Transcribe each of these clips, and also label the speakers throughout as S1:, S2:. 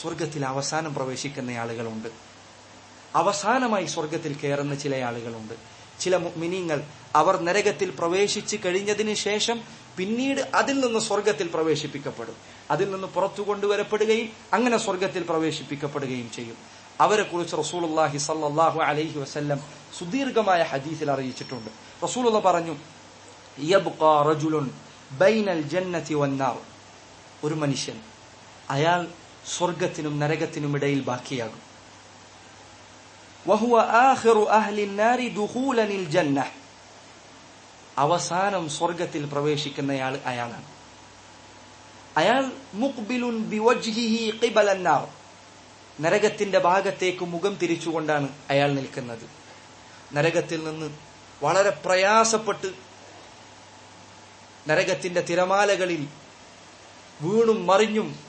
S1: സ്വർഗത്തിൽ അവസാനം പ്രവേശിക്കുന്ന ആളുകളുണ്ട്. അവസാനമായി സ്വർഗത്തിൽ കയറുന്ന ചില ആളുകളുണ്ട്. ചില മിനിങ്ങൾ അവർ നരകത്തിൽ പ്രവേശിച്ച് കഴിഞ്ഞതിന് ശേഷം പിന്നീട് അതിൽ നിന്ന് സ്വർഗത്തിൽ പ്രവേശിപ്പിക്കപ്പെടും. അതിൽ നിന്ന് പുറത്തു കൊണ്ടുവരപ്പെടുകയും അങ്ങനെ സ്വർഗത്തിൽ പ്രവേശിപ്പിക്കപ്പെടുകയും ചെയ്യും. അവരെ കുറിച്ച് റസൂലുള്ളാഹി സല്ലാഹു അലൈഹി വസല്ലം സുദീർഘമായ ഹദീസിൽ അറിയിച്ചിട്ടുണ്ട്. റസൂലുള്ള പറഞ്ഞു ഒരു മനുഷ്യൻ അയാൾ സ്വർഗത്തിനും നരകത്തിനും ഇടയിൽ ബാക്കിയാകും. വഹുവ ആഖിറു അഹ്ലിൻ നാരി ദുഹൂലനിൽ ജന്ന. അവസാനം സ്വർഗത്തിൽ പ്രവേശിക്കുന്നയാൾ അയാളാണ്. അയാൾ മുഖ്ബിലുൻ ബിവജ്ഹിഹി ഖിബലന്നാർ നരകത്തിന്റെ ഭാഗത്തേക്ക് മുഖം തിരിച്ചുകൊണ്ടാണ് അയാൾ നിൽക്കുന്നത്. നരകത്തിൽ നിന്ന് വളരെ പ്രയാസപ്പെട്ട് നരകത്തിന്റെ തിരമാലകളിൽ വീണും മറിഞ്ഞും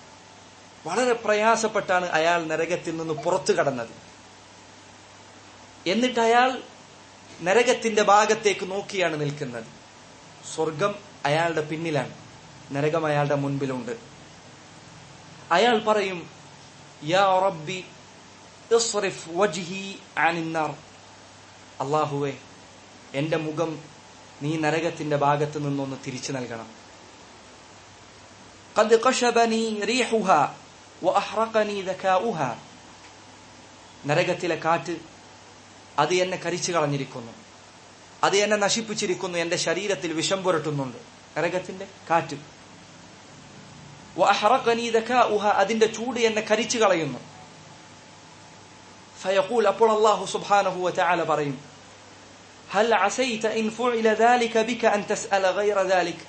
S1: വളരെ പ്രയാസപ്പെട്ടാണ് അയാൾ നരകത്തിൽ നിന്ന് പുറത്തു കടന്നത്. എന്നിട്ട് അയാൾ നരകത്തിന്റെ ഭാഗത്തേക്ക് നോക്കിയാണ് നിൽക്കുന്നത്. സ്വർഗം അയാളുടെ പിന്നിലാണ്. നരകം അയാളുടെ മുൻപിലുണ്ട്. അയാൾ പറയും യാ റബ്ബി അള്ളാഹുവെ എന്റെ മുഖം നീ നരകത്തിന്റെ ഭാഗത്ത് നിന്നൊന്ന് തിരിച്ചു നൽകണം. قد قشبني ريحها واحرقني ذكاؤها നരകത്തിലെ കാറ്റ് അത് എന്നെ കരിച്ചു കളഞ്ഞിരിക്കുന്നു അത് എന്നെ നശിപ്പിച്ചിരിക്കുന്നു എന്റെ ശരീരത്തിൽ വിഷം പുരട്ടുന്നുണ്ട് നരകത്തിന്റെ കാറ്റ് വഅഹറഖനി ദകാഉഹ അതിന്റെ ചൂട് എന്നെ കരിച്ചു കളയുന്നു ഫയഖൂൽ അപ്പോൾ അല്ലാഹു സുബ്ഹാനഹു വതആല പറയും ഹൽ അസൈത ഇൻ ഫുഇല ذلك ബിക അൻ തസ്അല ഗൈറ ذلك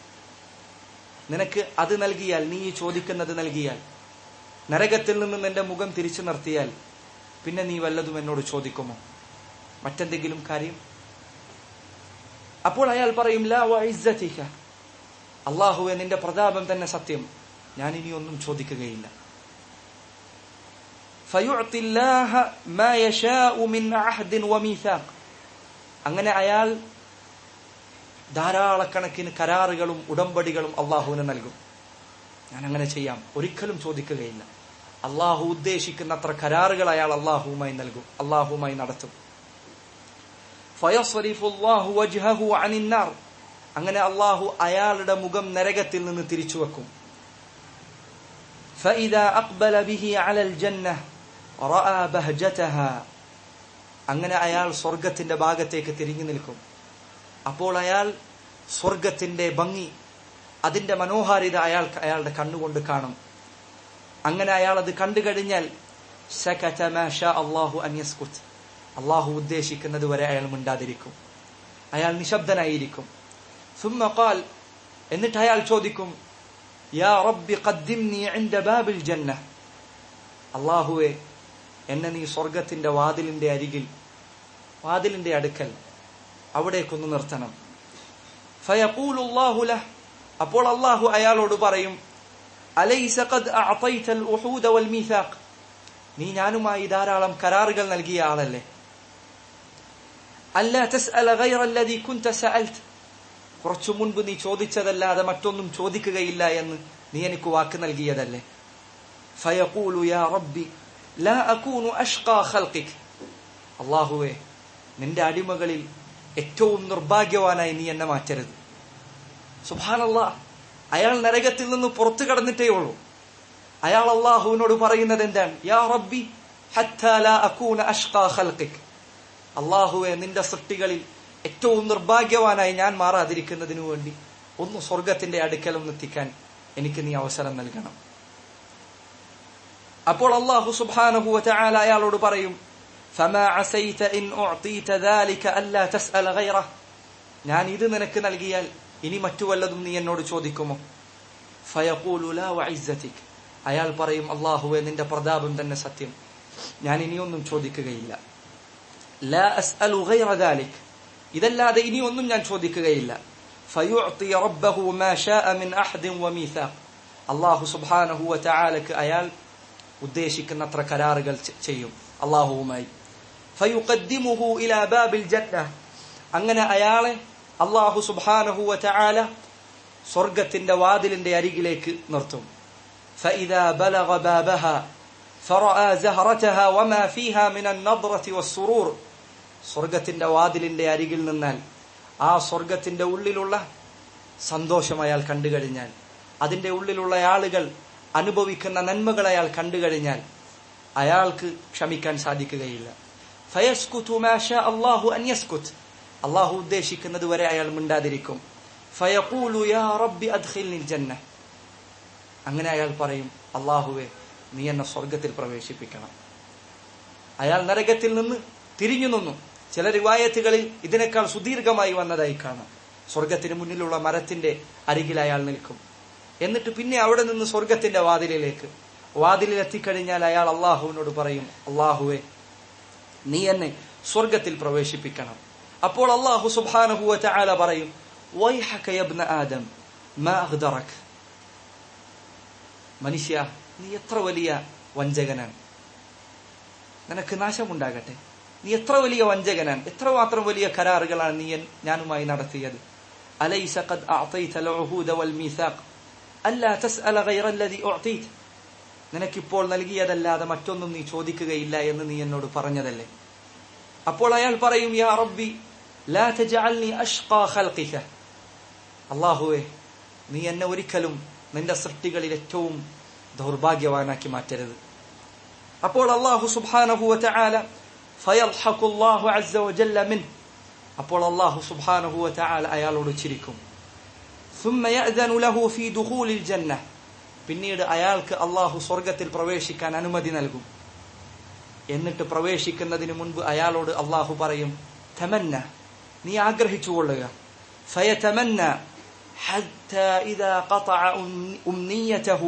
S1: നിനക്ക് അത് നൽകിയാൽ നീ ചോദിക്കുന്നത് നൽകിയാൽ നരകത്തിൽ നിന്നും എന്റെ മുഖം തിരിച്ചു നിർത്തിയാൽ പിന്നെ നീ വല്ലതും എന്നോട് ചോദിക്കുമോ? മറ്റെന്തെങ്കിലും കാര്യം? അപ്പോൾ അയാൾ പറയും ലാ വൈസത്തിക്ക അള്ളാഹുവെ നിന്റെ പ്രതാപം തന്നെ സത്യം. ഞാൻ ഇനി ഒന്നും ചോദിക്കുകയില്ല. അങ്ങനെ അയാൾ ധാരാളക്കണക്കിന് കരാറുകളും ഉടമ്പടികളും അള്ളാഹുവിന് നൽകും. ഞാൻ അങ്ങനെ ചെയ്യാം. ഒരിക്കലും ചോദിക്കുകയില്ല. അള്ളാഹു ഉദ്ദേശിക്കുന്ന അത്ര കരാറുകൾ അയാൾ അള്ളാഹുവുമായി നൽകും. അള്ളാഹുമായി നടത്തും. അങ്ങനെ അള്ളാഹു അയാളുടെ മുഖം നരകത്തിൽ നിന്ന് തിരിച്ചു വെക്കും. അങ്ങനെ അയാൾ സ്വർഗത്തിന്റെ ഭാഗത്തേക്ക് തിരിഞ്ഞു നിൽക്കും. അപ്പോൾ അയാൾ സ്വർഗത്തിന്റെ ഭംഗി അതിന്റെ മനോഹാരിത അയാൾക്ക് അയാളുടെ കണ്ണുകൊണ്ട് കാണും. അങ്ങനെ അയാൾ അത് കണ്ടു കഴിഞ്ഞാൽ അള്ളാഹു അന്യസ്കുത്ത് അള്ളാഹു ഉദ്ദേശിക്കുന്നത് വരെ അയാൾ മിണ്ടാതിരിക്കും. അയാൾ നിശബ്ദനായിരിക്കും. സുമ്മക്കാൽ എന്നിട്ട് അയാൾ ചോദിക്കും യാ റബ്ബി ബാബിൽ ജന്ന അള്ളാഹുവെ എന്നെ നീ സ്വർഗത്തിന്റെ വാതിലിന്റെ അരികിൽ വാതിലിന്റെ അടുക്കൽ അവിടേക്കൊന്ന് നിർത്തണം. ഫയഖൂലുല്ലാഹു ലഹ്. അപ്പോൾ അള്ളാഹു അയാളോട് പറയും അലൈസ ഖദ് അഅതൈതൽ ഉഹൂദ വൽ മീസാഖ് നീ ഞാനുമായി ധാരാളം കരാറുകൾ നൽകിയ ആളല്ലേ? അല്ല തസ്അല ഗൈറ അല്ലദീ കുൻത സഅൽത്. കുറച്ചു മുൻപ് നീ ചോദിച്ചതല്ലാതെ മറ്റൊന്നും ചോദിക്കുകയില്ല എന്ന് നീ എനിക്ക് വാക്ക് നൽകിയതല്ലേ? ഫയഖൂലു യാ റബ്ബി ലാ അകൂനു അഷ്ഖാ ഖൽഖിക്. അല്ലാഹുവേ നിന്റെ അടിമകളിൽ ഏറ്റവും നിർഭാഗ്യവാനായി നീ എന്നെ മാറ്റരുത്. സുബാനല്ലാ അയാൾ നരകത്തിൽ നിന്ന് പുറത്തു കടന്നിട്ടേ ഉള്ളൂ. അയാൾ അള്ളാഹുവിനോട് പറയുന്നത് എന്താണ്? യാ റബ്ബി അള്ളാഹുവെ നിന്റെ സൃഷ്ടികളിൽ ഏറ്റവും നിർഭാഗ്യവാനായി ഞാൻ മാറാതിരിക്കുന്നതിനു വേണ്ടി ഒന്ന് സ്വർഗത്തിന്റെ അടുക്കൽ ഒന്നെത്തിക്കാൻ എനിക്ക് നീ അവസരം നൽകണം. അപ്പോൾ അള്ളാഹു സുബാനഹു അയാളോട് പറയും ഞാൻ ഇത് നിനക്ക് നൽകിയാൽ ഇനി മറ്റു വല്ലതും നീ എന്നോട് ചോദിക്കുമോ? ഫയഖൂലു ലാ വഇസ്സതിക്. അയാൾ പറയും അല്ലാഹുവേ നിന്റെ പ്രതാപം തന്നെ സത്യം. ഞാൻ ഇനിയൊന്നും ചോദിക്കുകയില്ല. ലാ അസ്അലു ഗൈറ ദാലിക്. ഇതല്ലാതെ ഇനിയൊന്നും ഞാൻ ചോദിക്കുകയില്ല. ഫയുഅതി റബ്ബഹു മാ ശാഅ മിൻ അഹ്ദിൻ വമീസാഖ് അല്ലാഹു സുബ്ഹാനഹു വതആലക്ക് അയാൾ ഉദ്ദേശിക്കുന്നത്ര കരാറുകൾ ചെയ്യും. അള്ളാഹുവുമായി ഫയുഖദ്ദിമുഹു ഇലാ ബാബിൽ ജന്ന. അങ്ങനെ അയാളെ അള്ളാഹു സുബ്ഹാനഹു വതആല സ്വർഗത്തിന്റെ വാതിലിന്റെ അരികിലേക്ക് നിർത്തും فإذا بلغ بابها فرأى زهرتها وما فيها من النضرة والسرور സ്വർഗത്തിന്റെ വാതിലിന്റെ അരികിൽ നിന്നാൽ ആ സ്വർഗത്തിന്റെ ഉള്ളിലുള്ള സന്തോഷം അയാൾ കണ്ടു കഴിഞ്ഞാൽ അതിന്റെ ഉള്ളിലുള്ള ആളുകൾ അനുഭവിക്കുന്ന നന്മകൾ അയാൾ കണ്ടു കഴിഞ്ഞാൽ അയാൾക്ക് ക്ഷമിക്കാൻ സാധിക്കുകയില്ല അള്ളാഹു ഉദ്ദേശിക്കുന്നത് വരെ അയാൾ മിണ്ടാതിരിക്കും. ഫയഖൂലു യാ റബ്ബി ജന്ന അങ്ങനെ അയാൾ പറയും അള്ളാഹുവെ നീ എന്നെ സ്വർഗത്തിൽ പ്രവേശിപ്പിക്കണം. അയാൾ നരകത്തിൽ നിന്ന് തിരിഞ്ഞു നിന്നു. ചില റിവായത്തുകളിൽ ഇതിനേക്കാൾ സുദീർഘമായി വന്നതായി കാണാം. സ്വർഗത്തിന് മുന്നിലുള്ള മരത്തിന്റെ അരികിൽ അയാൾ നിൽക്കും. എന്നിട്ട് പിന്നെ അവിടെ നിന്ന് സ്വർഗത്തിന്റെ വാതിലിലേക്ക്. വാതിലിൽ എത്തിക്കഴിഞ്ഞാൽ അയാൾ അള്ളാഹുവിനോട് പറയും അള്ളാഹുവെ നീ എന്നെ സ്വർഗത്തിൽ പ്രവേശിപ്പിക്കണം. അപ്പോൾ അള്ളാഹു സുബാനഹുവ ചാല പറയും വൈഹക യബ്ന ആദം മാ അഗ്ദറക് മനുഷ്യ നീ എത്ര വലിയ വഞ്ചകനാണ്? നിനക്ക് നാശമുണ്ടാകട്ടെ. നീ എത്ര വലിയ വഞ്ചകനാണ്? എത്രമാത്രം വലിയ കരാറുകളാണ് നീ ഞാനുമായി നടത്തിയത്? അലൈസ ഖദ് അഅതൈത അൽഉഹൂദ വൽ മീസാഖ് അല്ലാ തസ്അല ഗൈറ അല്ലദി ഉഅതീത്. നിനക്കിപ്പോൾ നൽകിയതല്ലാതെ മറ്റൊന്നും നീ ചോദിക്കുകയില്ല എന്ന് നീ എന്നോട് പറഞ്ഞതല്ലേ? അപ്പോൾ അയാൾ പറയും യാ റബ്ബി ലാ തജഅൽനി അഷ്ഖാ ഖൽഖിക അല്ലാഹുവേ നീ എന്നെ ഒരിക്കലും നിന്റെ സൃഷ്ടികളിൽ ഏറ്റവും ദൗർഭാഗ്യവാനാക്കി മാറ്റരുത് അപ്പോൾ അള്ളാഹു സുബ്ഹാനഹു വതആല ഫയൽഹഖു അല്ലാഹു അസ്സ വജല്ല മിൻ അപ്പോൾ അള്ളാഹു സുബ്ഹാനഹു വതആല അയാളോട് ചിരിക്കും ثم يأذن له في دخول الجنة പിന്നീട് അയാൾക്ക് അള്ളാഹു സ്വർഗത്തിൽ പ്രവേശിക്കാൻ അനുമതി നൽകും എന്നിട്ട് പ്രവേശിക്കുന്നതിന് മുൻപ് അയാളോട് അള്ളാഹു പറയും തമന്ന നീ ആഗ്രഹിച്ചുകൊള്ളുക فيتمنى حتى إذا قطع أم- أمنيته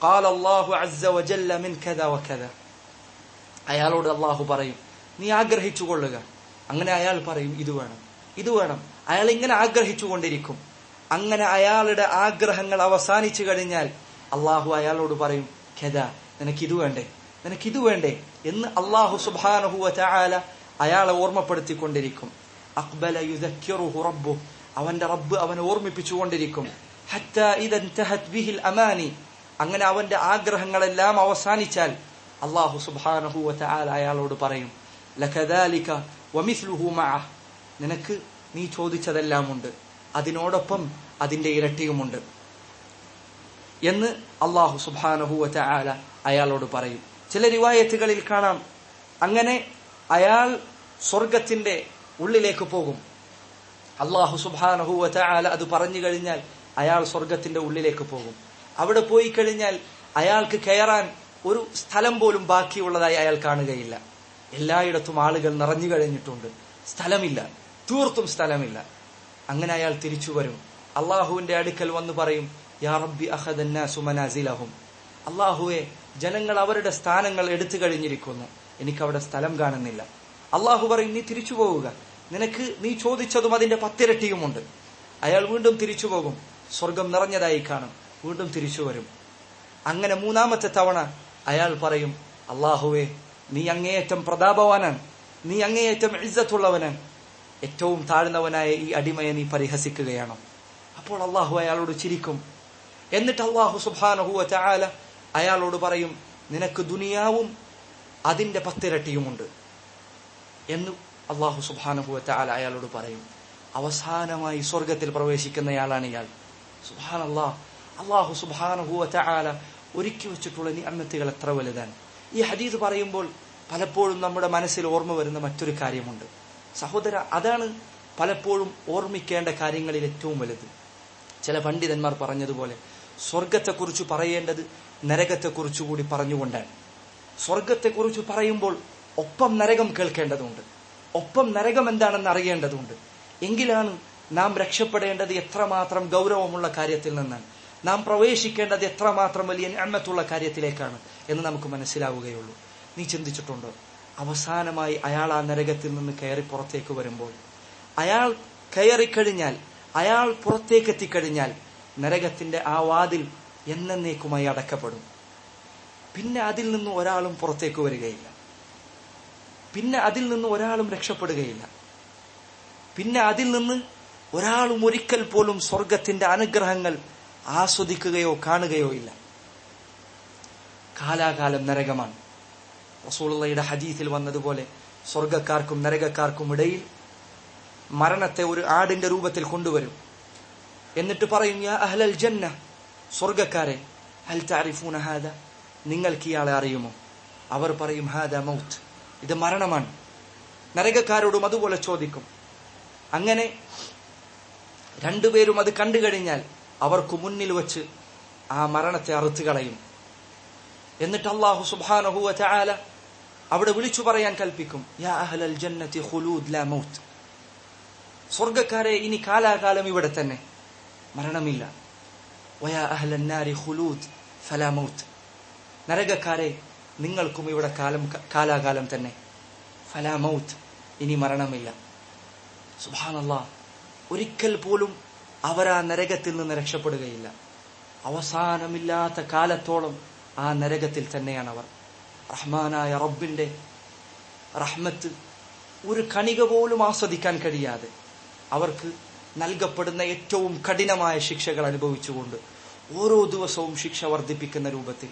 S1: قال الله عز وجل من كذا وكذا അയാളോട് അള്ളാഹു പറയും നീ ആഗ്രഹിച്ചു കൊള്ളുക അങ്ങനെ അയാൾ പറയും ഇത് വേണം ഇത് വേണം അയാൾ ഇങ്ങനെ ആഗ്രഹിച്ചു കൊണ്ടിരിക്കും അങ്ങനെ അയാളുടെ ആഗ്രഹങ്ങൾ അവസാനിച്ചു കഴിഞ്ഞാൽ അള്ളാഹു അയാളോട് പറയും ഖെദ നിനക്ക് ഇത് വേണ്ടേ നിനക്ക് ഇത് വേണ്ടേ എന്ന് അള്ളാഹു സുബാനഹുവ ചായാല അയാളെ ഓർമ്മപ്പെടുത്തിക്കൊണ്ടിരിക്കും അക്ബല യുദക്കിറുഹു റബ്ബു അവന്റെ റബ്ബ് അവനെ ഓർമ്മിപ്പിച്ചുകൊണ്ടിരിക്കും. ഹത്ത ഇദൻതഹത് ബിഹിൽ അമാനി അങ്ങനെ അവന്റെ ആഗ്രഹങ്ങളെല്ലാം അവസാനിച്ചാൽ അള്ളാഹു സുബ്ഹാനഹു വതആല അയാളോട് പറയും ലഖദാലിക വമിസ്ലുഹു മഅ നിനക്ക് നീ ചോദിച്ചതെല്ലാം ഉണ്ട് അതിനോടൊപ്പം അതിന്റെ ഇരട്ടിയുമുണ്ട് എന്ന് അള്ളാഹു സുബ്ഹാനഹു വതആല അയാളോട് പറയും. ചില റിവായത്തുകളിൽ കാണാം. അങ്ങനെ അയാൾ സ്വർഗത്തിന്റെ ഉള്ളിലേക്ക് പോകും. അള്ളാഹു സുബ്ഹാനഹു ചാല അത് പറഞ്ഞു കഴിഞ്ഞാൽ അയാൾ സ്വർഗത്തിന്റെ ഉള്ളിലേക്ക് പോകും. അവിടെ പോയി കഴിഞ്ഞാൽ അയാൾക്ക് കയറാൻ ഒരു സ്ഥലം പോലും ബാക്കിയുള്ളതായി അയാൾ കാണുകയില്ല. എല്ലായിടത്തും ആളുകൾ നിറഞ്ഞു കഴിഞ്ഞിട്ടുണ്ട്. സ്ഥലമില്ല. തീർത്തും സ്ഥലമില്ല. അങ്ങനെ അയാൾ തിരിച്ചു വരും. അള്ളാഹുവിന്റെ അടുക്കൽ വന്ന് പറയും യാ റബ്ബി അള്ളാഹുവെ ജനങ്ങൾ അവരുടെ സ്ഥാനങ്ങൾ എടുത്തു കഴിഞ്ഞിരിക്കുന്നു. എനിക്കവിടെ സ്ഥലം കാണുന്നില്ല. അള്ളാഹു പറയും നീ തിരിച്ചു പോവുക. നിനക്ക് നീ ചോദിച്ചതും അതിന്റെ പത്തിരട്ടിയുമുണ്ട്. അയാൾ വീണ്ടും തിരിച്ചു പോകും. സ്വർഗം നിറഞ്ഞതായി കാണും. വീണ്ടും തിരിച്ചു വരും. അങ്ങനെ മൂന്നാമത്തെ തവണ അയാൾ പറയും അള്ളാഹുവെ നീ അങ്ങേയറ്റം പ്രതാപവാനാണ്. നീ അങ്ങേയറ്റം ഇജ്ജത്തുള്ളവനാണ്. ഏറ്റവും താഴ്ന്നവനായ ഈ അടിമയെ നീ പരിഹസിക്കുകയാണോ. അപ്പോൾ അള്ളാഹു അയാളോട് ചിരിക്കും. എന്നിട്ട് അള്ളാഹു സുബാനഹുവ അയാളോട് പറയും നിനക്ക് ദുനിയാവും അതിന്റെ പത്തിരട്ടിയുമുണ്ട്. എന്ന് അള്ളാഹു സുബാനുഭവത്തെ ആൾ അയാളോട് പറയും. അവസാനമായി സ്വർഗത്തിൽ പ്രവേശിക്കുന്നയാളാണ് ഇയാൾ. സുബാൻ അള്ളാഹ് അള്ളാഹു സുബാനഹുവ ആല ഒരുക്കി വെച്ചിട്ടുള്ള നിഅമത്തുകൾ എത്ര വലുതാണ്. ഈ ഹദീസ് പറയുമ്പോൾ പലപ്പോഴും നമ്മുടെ മനസ്സിൽ ഓർമ്മ വരുന്ന മറ്റൊരു കാര്യമുണ്ട്. സഹോദര അതാണ് പലപ്പോഴും ഓർമ്മിക്കേണ്ട കാര്യങ്ങളിൽ ഏറ്റവും വലുത്. ചില പണ്ഡിതന്മാർ പറഞ്ഞതുപോലെ സ്വർഗത്തെക്കുറിച്ച് പറയേണ്ടത് നരകത്തെക്കുറിച്ച് കൂടി പറഞ്ഞുകൊണ്ടാണ്. സ്വർഗത്തെക്കുറിച്ച് പറയുമ്പോൾ ഒപ്പം നരകം കേൾക്കേണ്ടതുണ്ട്. ഒപ്പം നരകം എന്താണെന്ന് അറിയേണ്ടതുണ്ട്. എങ്കിലാണ് നാം രക്ഷപ്പെടേണ്ടത് എത്രമാത്രം ഗൗരവമുള്ള കാര്യത്തിൽ നിന്ന് നാം പ്രവേശിക്കേണ്ടത് എത്രമാത്രം വലിയ അമ്മത്തുള്ള കാര്യത്തിലേക്കാണ് എന്ന് നമുക്ക് മനസ്സിലാവുകയുള്ളൂ. നീ ചിന്തിച്ചിട്ടുണ്ടോ? അവസാനമായി അയാൾ ആ നരകത്തിൽ നിന്ന് കയറി പുറത്തേക്ക് വരുമ്പോൾ അയാൾ കയറിക്കഴിഞ്ഞാൽ അയാൾ പുറത്തേക്ക് എത്തിക്കഴിഞ്ഞാൽ നരകത്തിന്റെ ആ വാതിൽ എന്നേക്കുമായി അടക്കപ്പെടും. പിന്നെ അതിൽ നിന്ന് ഒരാളും പുറത്തേക്ക് വരികയില്ല. പിന്നെ അതിൽ നിന്ന് ഒരാളും രക്ഷപ്പെടുകയില്ല. പിന്നെ അതിൽ നിന്ന് ഒരാളും ഒരിക്കൽ പോലും സ്വർഗത്തിന്റെ അനുഗ്രഹങ്ങൾ ആസ്വദിക്കുകയോ കാണുകയോ ഇല്ല. കാലാകാലം നരകമാണ്. റസൂലുള്ളയുടെ ഹദീസിൽ വന്നതുപോലെ സ്വർഗക്കാർക്കും നരകക്കാർക്കും ഇടയിൽ മരണത്തെ ഒരു ആടിന്റെ രൂപത്തിൽ കൊണ്ടുവരും. എന്നിട്ട് പറയും അഹ്ലൽ ജന്ന സ്വർഗക്കാരെ ഹൽ താരിഫൂന ഹാദ? നിങ്ങൾക്ക് ഇയാളെ അറിയുമോ? അവർ പറയും ഹാദ മൗത്ത്. ഇത് മരണമാണ്. നരകക്കാരോടും അതുപോലെ ചോദിക്കും. അങ്ങനെ രണ്ടുപേരും അത് കണ്ടു കഴിഞ്ഞാൽ അവർക്ക് മുന്നിൽ വച്ച് ആ മരണത്തെ അറുത്തു കളയും. എന്നിട്ട് അള്ളാഹു സുബ്ഹാനഹു ചാല അവിടെ വിളിച്ചു പറയാൻ കൽപ്പിക്കും യാ ജന്നത്തി ലാ മൗത്ത്. സ്വർഗക്കാരെ ഇനി കാലാകാലം ഇവിടെ തന്നെ മരണമില്ല. വയാ അഹ്ലൻ നാരി ഖുലൂദ് ഫലാ മൗത്ത്. നരകക്കാരെ നിങ്ങൾക്കും ഇവിടെ കാലം കാലാകാലം തന്നെ. ഫലാ മൗത്ത്. ഇനി മരണമില്ല. സുബ്ഹാനല്ലാ. ഒരിക്കൽ പോലും അവർ ആ നരകത്തിൽ നിന്ന് രക്ഷപ്പെടുകയില്ല. അവസാനമില്ലാത്ത കാലത്തോളം ആ നരകത്തിൽ തന്നെയാണ് അവർ റഹ്മാനായ റബ്ബിന്റെ റഹ്മത്ത് ഒരു കണിക പോലും ആസ്വദിക്കാൻ കഴിയാതെ അവർക്ക് നൽകപ്പെടുന്ന ഏറ്റവും കഠിനമായ ശിക്ഷകൾ അനുഭവിച്ചുകൊണ്ട് ഓരോ ദിവസവും ശിക്ഷ വർദ്ധിപ്പിക്കുന്ന രൂപത്തിൽ.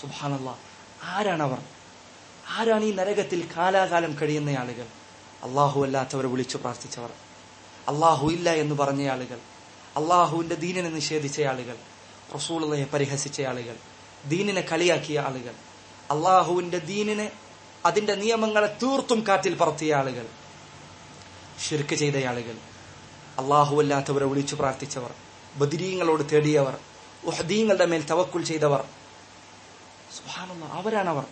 S1: സുബാനല്ല ആരാണവർ? ആരാണ് ഈ നരകത്തിൽ കാലാകാലം കഴിയുന്ന ആളുകൾ? അള്ളാഹു അല്ലാത്തവരെ വിളിച്ചു പ്രാർത്ഥിച്ചവർ. അള്ളാഹു ഇല്ല എന്ന് പറഞ്ഞ ആളുകൾ. അള്ളാഹുവിന്റെ ദീനിനെ നിഷേധിച്ച ആളുകൾ. റസൂളയെ പരിഹസിച്ച ആളുകൾ. ദീനിനെ കളിയാക്കിയ ആളുകൾ. അള്ളാഹുവിന്റെ ദീനിനെ അതിന്റെ നിയമങ്ങളെ തീർത്തും കാറ്റിൽ പറത്തിയ ആളുകൾ. ഷിർക്ക് ചെയ്ത ആളുകൾ. അള്ളാഹുവല്ലാത്തവരെ വിളിച്ചു പ്രാർത്ഥിച്ചവർ. ബദിരീങ്ങളോട് തേടിയവർ. ഉഹദീങ്ങളുടെ മേൽ തവക്കുൽ ചെയ്തവർ. സുബ്ഹാനല്ലാഹ് അവരാണവർ